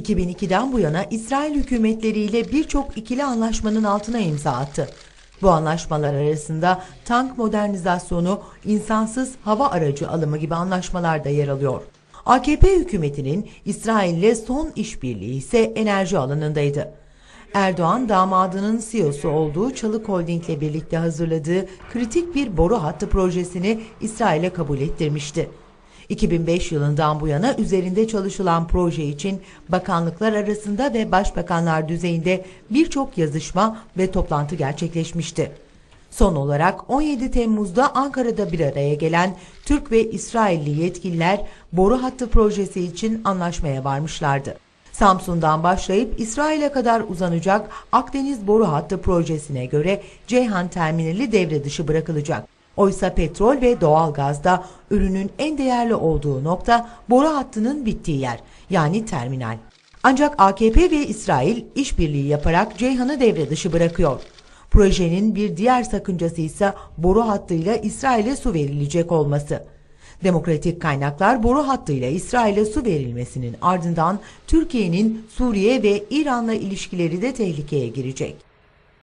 2002'den bu yana İsrail hükümetleriyle birçok ikili anlaşmanın altına imza attı. Bu anlaşmalar arasında tank modernizasyonu, insansız hava aracı alımı gibi anlaşmalar da yer alıyor. AKP hükümetinin İsrail'le son işbirliği ise enerji alanındaydı. Erdoğan damadının CEO'su olduğu Çalık Holding ile birlikte hazırladığı kritik bir boru hattı projesini İsrail'e kabul ettirmişti. 2005 yılından bu yana üzerinde çalışılan proje için bakanlıklar arasında ve başbakanlar düzeyinde birçok yazışma ve toplantı gerçekleşmişti. Son olarak 17 Temmuz'da Ankara'da bir araya gelen Türk ve İsrailli yetkililer boru hattı projesi için anlaşmaya varmışlardı. Samsun'dan başlayıp İsrail'e kadar uzanacak Akdeniz boru hattı projesine göre Ceyhan terminali devre dışı bırakılacak. Oysa petrol ve doğalgazda ürünün en değerli olduğu nokta boru hattının bittiği yer yani terminal. Ancak AKP ve İsrail işbirliği yaparak Ceyhan'ı devre dışı bırakıyor. Projenin bir diğer sakıncası ise boru hattıyla İsrail'e su verilecek olması. Demokratik kaynaklar boru hattıyla İsrail'e su verilmesinin ardından Türkiye'nin Suriye ve İran'la ilişkileri de tehlikeye girecek.